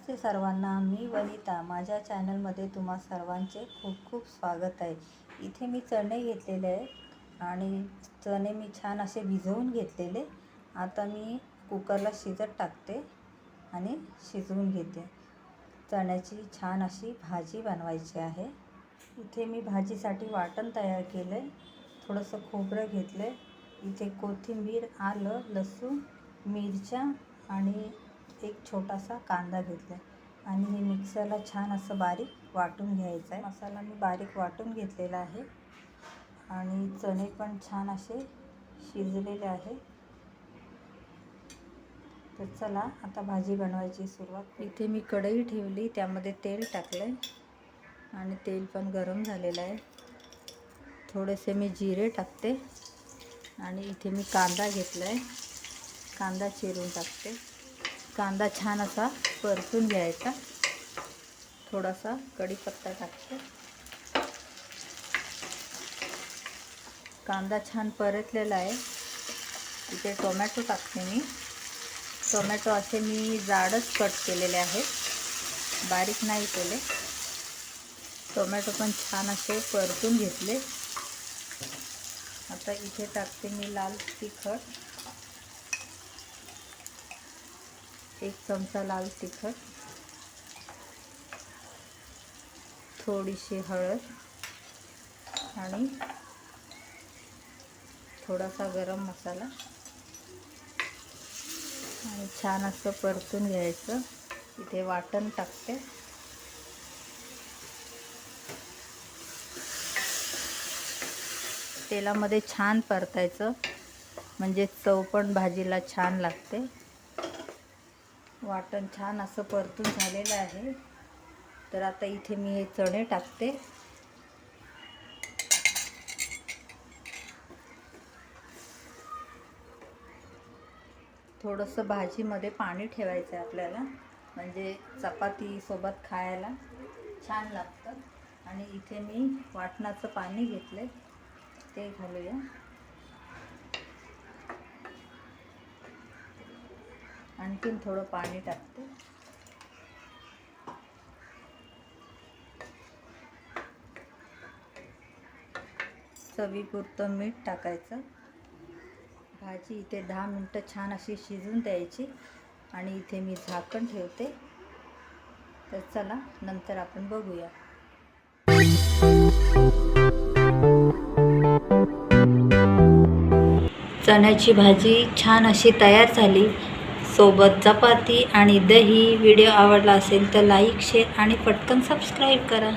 नमस्ते सर्वांना मी वनिता. माझ्या चॅनलमध्ये तुम्हा सर्वांचे खूप खूप स्वागत आहे. इथे मी चणे घेतलेले आहे आणि चणे मी छान असे भिजवून घेतलेले. आता मी कुकरला शिजत टाकते आणि शिजवून घेते. चण्याची छान अशी भाजी बनवायची आहे. इथे मी भाजीसाठी वाटण तयार केलं. आहे थोडंसं खोबरं घेतलं. आहे इथे कोथिंबीर आलं लसूण मिरच्या आणि एक छोटासा कांदा घेतला आहे आणि हे मिक्सरला छान असं बारीक वाटून घ्यायचं आहे मसाला मी बारीक वाटून घेतलेला आहे. आणि चणे पण छान असे शिजलेले आहे. तर चला आता भाजी बनवायची सुरुवात. इथे मी कढई ठेवली त्यामध्ये तेल टाकलं आहे आणि तेल पण गरम झालेलं आहे. थोडेसे मी जिरे टाकते. आणि इथे मी कांदा घेतला आहे कांदा चिरून टाकते. कांदा छान असा परतून घ्यायचा. थोडासा कढीपत्ता टाकते. कांदा छान परतलेला आहे. इथे टोमॅटो टाकते मी. टोमॅटो असे मी जाडच कट केलेले आहेत. बारीक नाही केले. टोमॅटो पण छान असे परतून घेतले. आता इथे टाकते मी लाल तिखट. एक चमचा लाल तिखट थोडीशी हळद आणि थोडासा गरम मसाला. आणि छान असं परतून घ्यायचं. इथे वाटण टाकते. तेलामध्ये छान परतायचं. म्हणजे चव पण भाजीला छान लागते. वाटण छान असं परतून झालेलं आहे. तर आता इथे मी हे चणे टाकते. थोडंसं भाजीमध्ये पाणी ठेवायचं आहे आपल्याला. म्हणजे चपातीसोबत खायला छान लागतं. आणि इथे मी वाटणाचं पाणी घेतलं ते घालूया. आणखीन थोडं पाणी टाकते. चवीपुरतं मीठ टाकायचं. भाजी इथे दहा मिनटं छान अशी शिजून द्यायची आणि इथे मी झाकण ठेवते. तर चला नंतर आपण बघूया. चण्याची भाजी छान अशी तयार झाली. सोबत चपाती आणि दही. व्हिडिओ आवडला असेल तर लाईक शेअर आणि पटकन सबस्क्राईब करा.